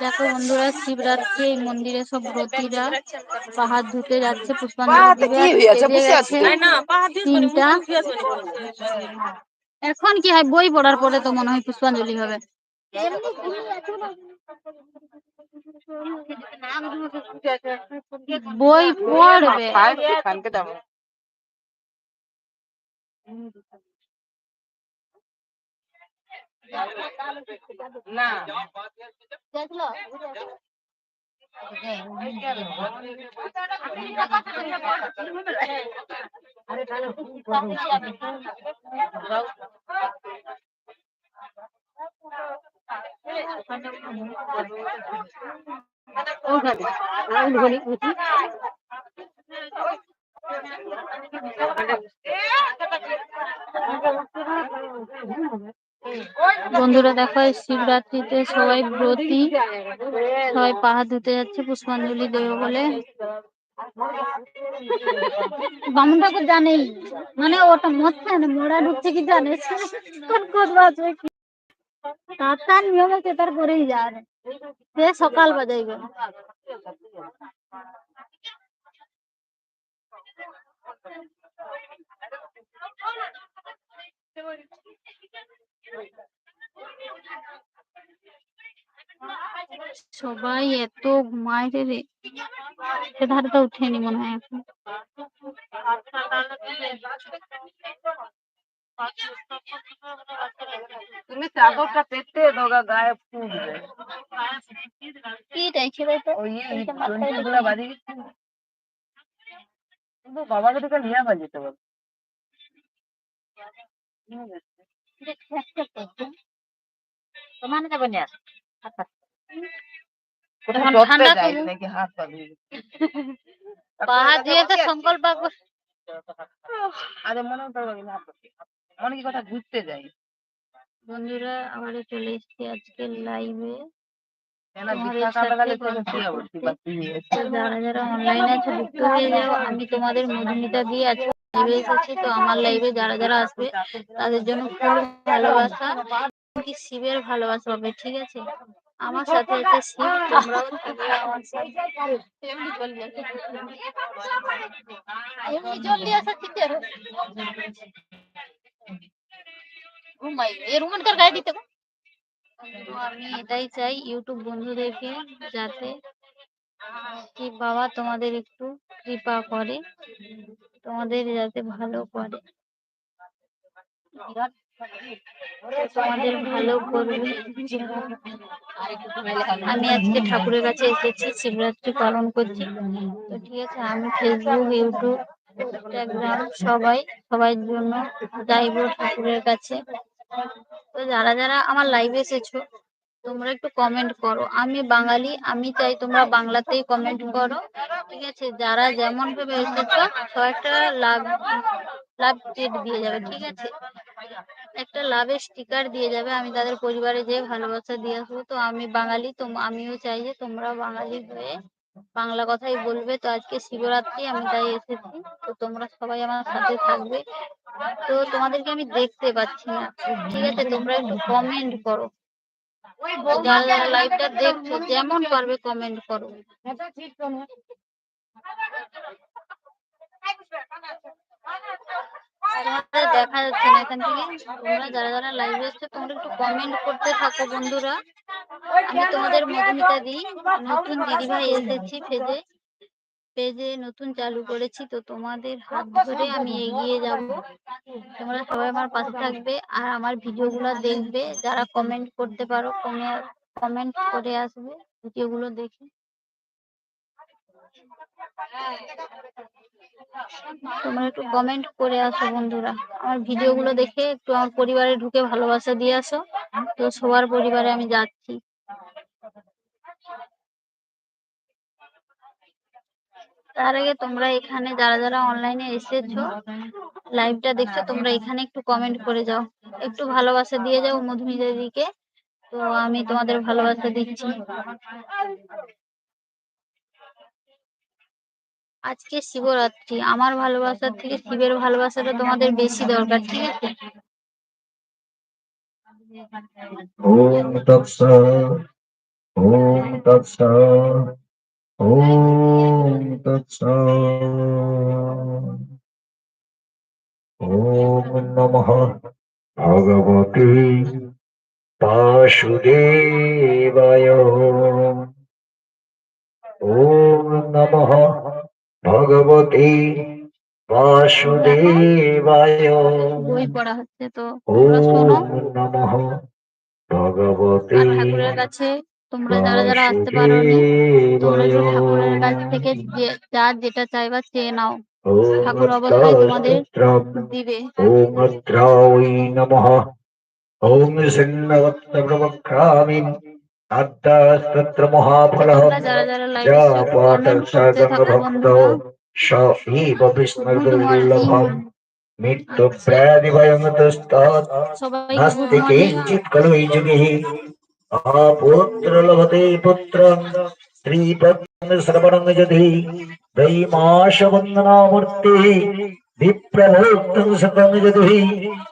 দেখো বন্ধুরা শিবরাত্রি এই মন্দিরে সব ব্রতীরা পাহাড় ধুতে যাচ্ছে পুষ্পাঞ্জলি। তিনটা। এখন কি হয় বই পড়ার পরে তো মনে হয় পুষ্পাঞ্জলি হবে। বই পড়বে। খানকে যাব না বন্ধুরা দেখো শিবরাত্রিতে সবাই ব্রতী, সবাই পাহাড় ধুতে যাচ্ছে পুষ্পাঞ্জলি দেবে বলে। বামুন ঠাকুর জানেই মানে ওটা মরছে না মোড়া ঢুকছে কি জানে? কোন কোন বাজবে কি? তার নিয়ম আছে তার করেই যায় সে সকাল বাজাইবে। সবাই এত ঘুমায় রে। সে ধারটা উঠেনি মনে হয় এখন। তুমি চাদরটা পেতে দোগা গায়ে ফুটবে কি তো? ওই গুলা বাজিয়ে কিন্তু বাবাকে দিকে নিয়ে যেতে পারবে তোমার যাবে না কোথাও এখন চড়তে ঠান্ডা পা দিয়ে তো সংকল্প আরে মনে অনেক কথা ঘুরতে যাই। বন্ধুরা চলে এসেছি আজকে লাইভে যারা যারা অনলাইনে আছে যুক্ত হয়ে যাও। আমি তোমাদের মধুমিতা দিয়ে আজকে লাইভে এসেছি। তো আমার লাইভে যারা যারা আসবে তাদের জন্য খুব ভালোবাসা। শিবের ভালোবাসা হবে ঠিক আছে? আমার সাথে একটা শিব তোমরাও আমার সাথে এমনি জলদি আসো ঠিক গায়ে দিতে আমি এটাই চাই ইউটিউব বন্ধুদেরকে যাতে কি বাবা তোমাদের একটু কৃপা করে তোমাদের যাতে ভালো করে। তোমাদের ভালো করবে। আমি আজকে ঠাকুরের কাছে এসেছি, শিবরাত্রি পালন করছি। তো ঠিক আছে, আমি ফেসবুক ইউটিউব ইনস্টাগ্রাম সবাই সবার জন্য যাইব ঠাকুরের কাছে। তো যারা যারা আমার লাইভে এসেছ, তোমরা একটু কমেন্ট করো। আমি বাঙালি, আমি চাই তোমরা বাংলাতেই কমেন্ট করো। ঠিক আছে, যারা যেমন ভাবে এসেছ একটা লাভ লাভ দিয়ে যাবে, ঠিক আছে? একটা লাভের স্টিকার দিয়ে যাবে, আমি তাদের পরিবারে যেয়ে ভালোবাসা দিয়ে আসব। তো আমি বাঙালি তো আমিও চাই যে তোমরা বাঙালি হয়ে বাংলা কথাই বলবে। তো আজকে শিবরাত্রি, আমি তাই এসেছি। তো তোমরা সবাই আমার সাথে থাকবে। তো তোমাদেরকে আমি দেখতে পাচ্ছি না। ঠিক আছে, তোমরা একটু কমেন্ট করো। যারা যারা লাইভটা দেখছ, যেমন পারবে কমেন্ট করো। তোমাদের দেখা যাচ্ছে না এখান থেকে। তোমরা যারা যারা লাইভে এসছো, তোমরা একটু কমেন্ট করতে থাকো বন্ধুরা। আমি তোমাদের মধুমিতা দিই নতুন দিদিভাই এসেছি পেজে পেজে নতুন চালু করেছি, তো তোমাদের হাত ধরে আমি এগিয়ে যাব। তোমরা সবাই আমার পাশে থাকবে আর আমার ভিডিওগুলো দেখবে। যারা কমেন্ট করতে পারো কমে কমেন্ট করে আসবে, ভিডিওগুলো দেখে। তোমরা একটু কমেন্ট করে আসো বন্ধুরা। আমার ভিডিওগুলো দেখে একটু আমার পরিবারে ঢুকে ভালোবাসা দিয়ে আসো। তো সবার পরিবারে আমি যাচ্ছি। তার আগে তোমরা এখানে যারা যারা অনলাইনে এসেছ লাইভটা দেখছ, তোমরা এখানে একটু কমেন্ট করে যাও। একটু ভালোবাসা দিয়ে যাও মধুমিতা দিকে তো আমি তোমাদের ভালোবাসা দিচ্ছি। আজকে শিবরাত্রি। আমার ভালোবাসার থেকে শিবের ভালোবাসাটা তোমাদের বেশি দরকার, ঠিক আছে? ওম তৎস ওম তৎস ওম তৎস। ওম নমঃ ভগবতে বাসুদেবায়। ওম নমঃ ভগবতী বাসুদেবায়। পড়া হচ্ছে তো নমঃ ভগবতী ঠাকুরের কাছে যেটা নাও। ঠাকুর অবশ্যই তোমাদের দিবে। নমঃ। ওম अन्तस्तत्र महाफलः जापातसर्गभक्तौ शफीव विस्मृदुर्लभम् मृत्युप्रादिभयमतस्तात् नास्ति कलु खलु युगिः आपोत्र लभते पुत्र स्त्रीपत्न श्रवणं यदि दैमाशवन्दनामूर्तिः विप्रभोक्तं सतं यदि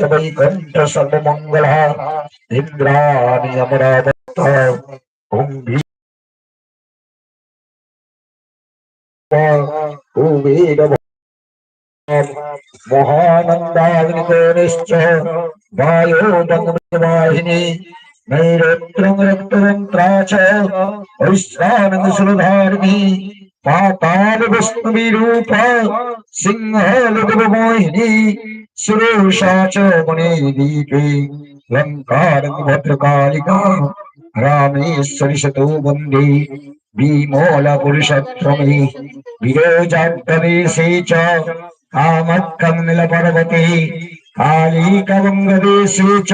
চৈকণ্ঠ সর্বমঙ্গল ইন্দ্রাণী অমরাবত ওম কুবের মহানন্দাগ্নিশ্চ বায়োদগ্নিবাহিনী নৈরত্রং রক্তরন্ত্রা চ ঐশ্রানন্দ সুরধারিণী रक्तरन्त्रा च वैश्वानन्दसुरधारिणी पातालविष्णुविरूप सिंहलगुरुमोहिनी सुरेशा च मुनिदीपे लङ्कारं भद्रकालिका रामेश्वरि शतो वन्दे भीमोलपुरुषत्रमे विरोजान्तदेशे च कामत्कन्निलपर्वते कालीकवङ्गदेशे च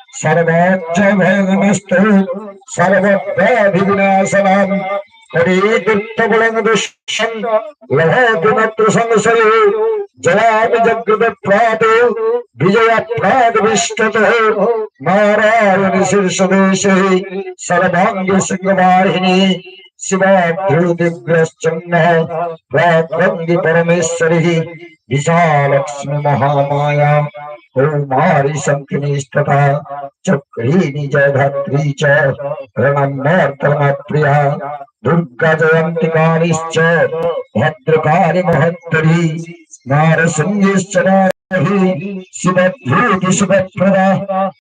সর্বোচ্চ ভগ্নস্তু সর্বত্র বিঘ্নাশনাম হরি দীপ্ত গুণং দুষ্যং লভতুমাত্র সংসারে জয়ামি জগ্রত প্রাত বিজয়া প্রাত বিষ্টত নারায়ণ শীর্ষ দেশে সর্বাঙ্গ সিংহ शिवाभ्योदिग्रश्चन्दी परमेश्वरी विशालक्ष्मी महामाया कौमारी शंकिनी तथा चक्रीणी जयधात्री च रणमर्तनप्रिया दुर्गा जयंतिकानिश्च भद्रकारि महत्तरी, नारसिंहिश्च शिवभूति शिवप्रदा।